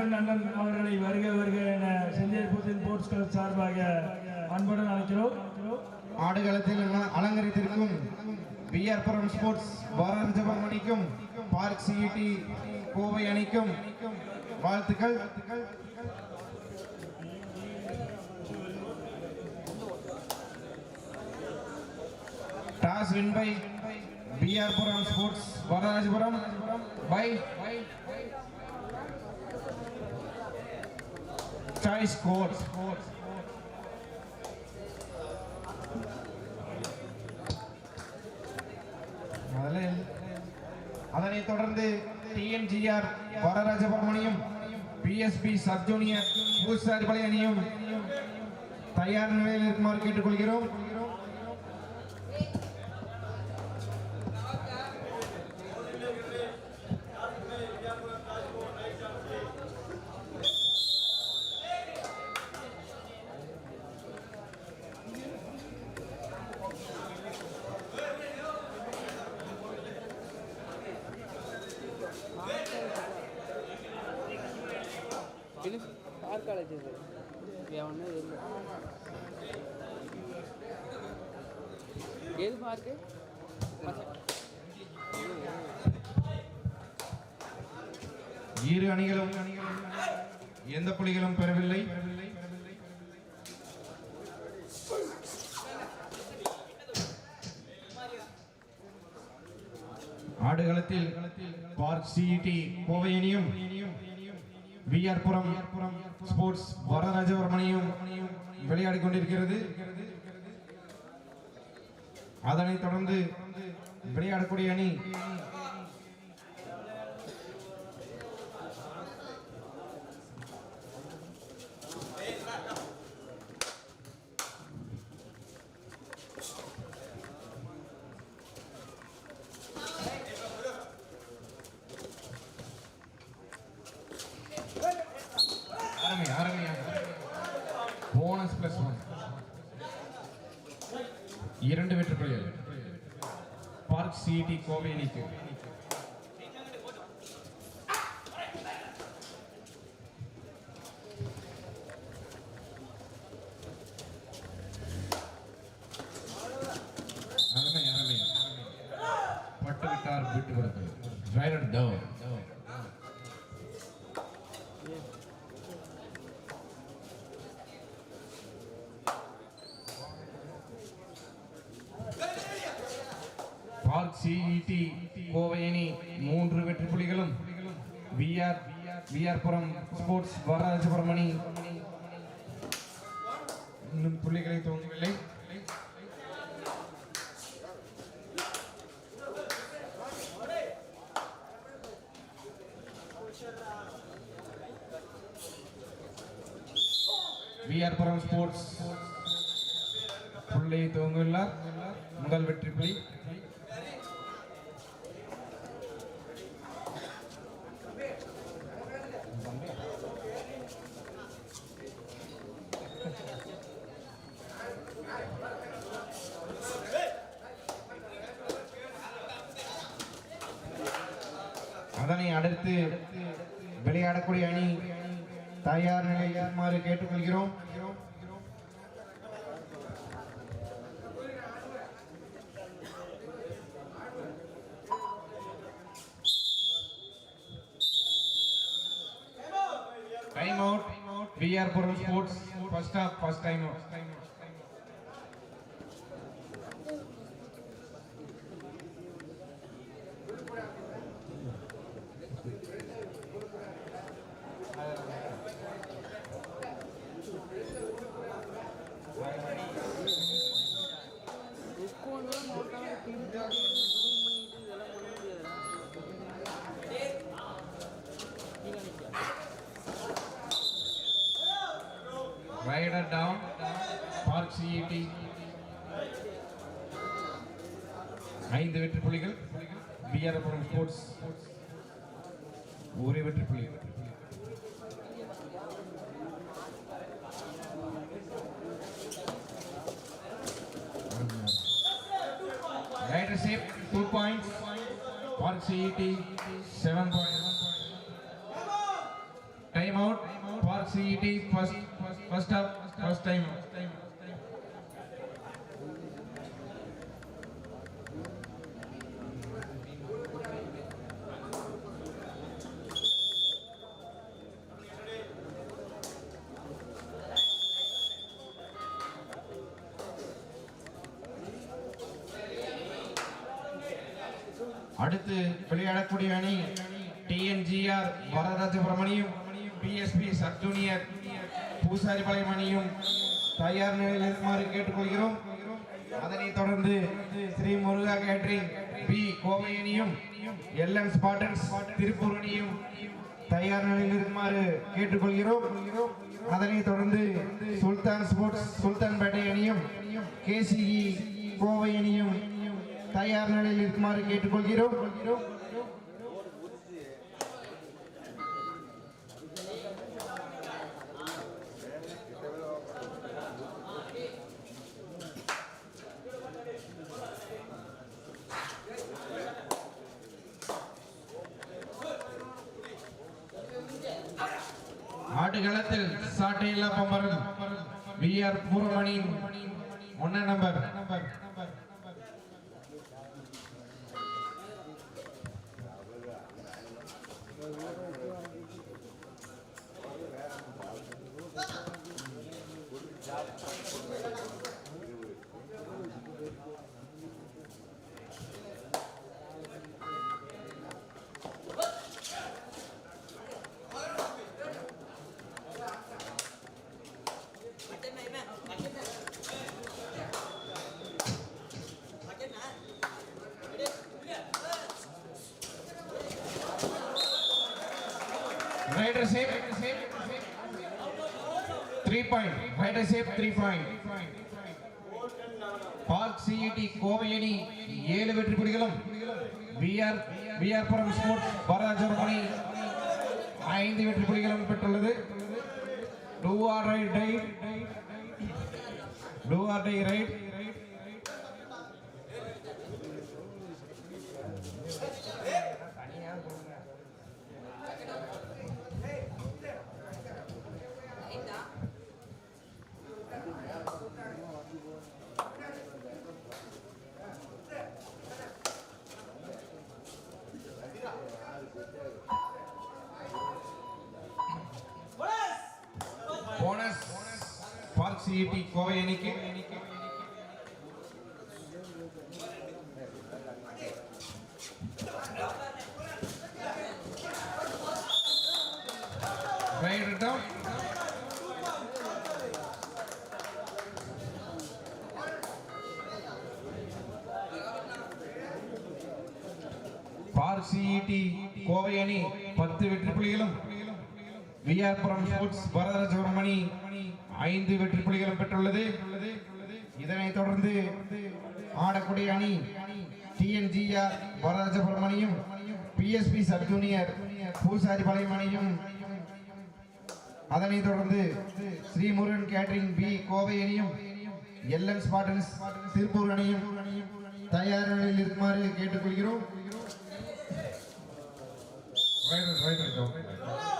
அன்பன் அண்ணன் அவர்களை வருக வருக என செஞ்சேரி புத்தின் ஸ்போர்ட்ஸ் கிளப் சார்பாக அன்புடன் அழைக்கிறோம். ஆடுகளத்தில் அலங்கரித்திருக்கும் பிஆர்புரம் ஸ்போர்ட்ஸ் பாரத ஜபம் அணிக்கும் பார்க் சிஇடி கோவை அணிக்கும் வாழ்த்துக்கள். Toss win by PR Puram sports Vararajapuram by choice courts முதலில் அதனைத் தொடர்ந்து டிஎம்ஜிஆர் வரராஜபுரமணியும் பிஎஸ்பி சப் ஜூனியர் பூசாரிபலை அணியும் தயார் நிலையில் இருக்குமாறு கேட்டுக்கொள்கிறோம். காலேஜ் இது. எவனே இல்லை ஏது பார்க்கு இரு அணிகளும் எந்த புலிகளும் பெறவில்லை. ஆடுகளத்தில் பார்க் சிஇடி கோவை அணியும் விஆர் புரம் ஸ்போர்ட்ஸ் வரராஜவர்மனையும் அணியும் கொண்டிருக்கிறது அதனைத் தொடர்ந்து விளையாடக்கூடிய அணி இரண்டு வெற்றி புள்ளிகள். பார்க் சிடி கோவை அணிக்கு பார்க் சிஇடி கோவை அணி மூன்று வெற்றி புலிகளும் விஆர் விஆர்புரம் ஸ்போர்ட்ஸ் வரராஜபுரம் அணி இன்னும் புள்ளிகளை துவங்கவில்லை விஆர்புரம் ஸ்போர்ட்ஸ். புள்ளியை துவங்கியுள்ளார் முதல் வெற்றி புள்ளி அதனை அடுத்து விளையாடக்கூடிய அணி தயார் நிலையில் கேட்டுக்கொள்கிறோம். டைம் அவுட் விஆர் பொருள் sports first half first time out Rider down, Park CET. ஐந்து வெற்றி புள்ளிகள் பிஆர் ஸ்போர்ட்ஸ் ஒரே வெற்றி புள்ளிகள் Rider shape, two points. Park CET seven points. Time time out for CET first first half first time அடுத்து விளையாடக்கூடிய அணி டிஎன்ஜிஆர் வரதராஜபுரம் அணியும் பிஎஸ்பி சப் ஜூனியர் பூசாரி பழையமணியும் தயார் நிலையில் இருக்குமாறு கேட்டுக்கொள்கிறோம். அதனைத் தொடர்ந்து Shri Muruga catering B Kovai L LN spartans Tiruppur அணியும் தயார் நிலையில் இருக்குமாறு கேட்டுக்கொள்கிறோம். அதனைத் தொடர்ந்து சுல்தான் ஸ்போர்ட்ஸ் சுல்தான்பேட்டை அணியும் கேசிஇ கோவை அணியும் தயார் நிலையில் இருக்குமாறு கேட்டுக்கொள்கிறோம். ஆட்டுகளத்தில் சாட்டையில்லா பம்பரம் வி ஆர் பூரமணியின் ஒன்ன number three point raider three point park CET Kovai அணி ஏழு வெற்றி புலிகளும். VR VR Puram sports Vararajapuram அணி ஐந்து வெற்றி புலிகளும் பெற்றுள்ளது. Do or raid raid do or die raid bonus park CET Kovai அணிக்கு ரைட் சிஇடி கோவை அணி பத்து வெற்றி புள்ளிகளும் விஆர்புரம் ஸ்போர்ட்ஸ் வரதராஜபுரம் மணி ஐந்து வெற்றி புலிகளும் பெற்றுள்ளது. இதனைத் தொடர்ந்து ஆடக்கூடிய அணி டிஎன்ஜிஆர் வரதராஜபுரமணியும் பிஎஸ்பி சப் ஜூனியர் பூசாரி பழையமணியும் அதனைத் தொடர்ந்து ஸ்ரீமுருகன் கேட்டரிங் பி கோவை அணியும் எல்என் ஸ்பாட்டன்ஸ் திருப்பூர் அணியும் தயார் நிலையில் இருக்குமாறு கேட்டுக்கொள்கிறோம். Right right right.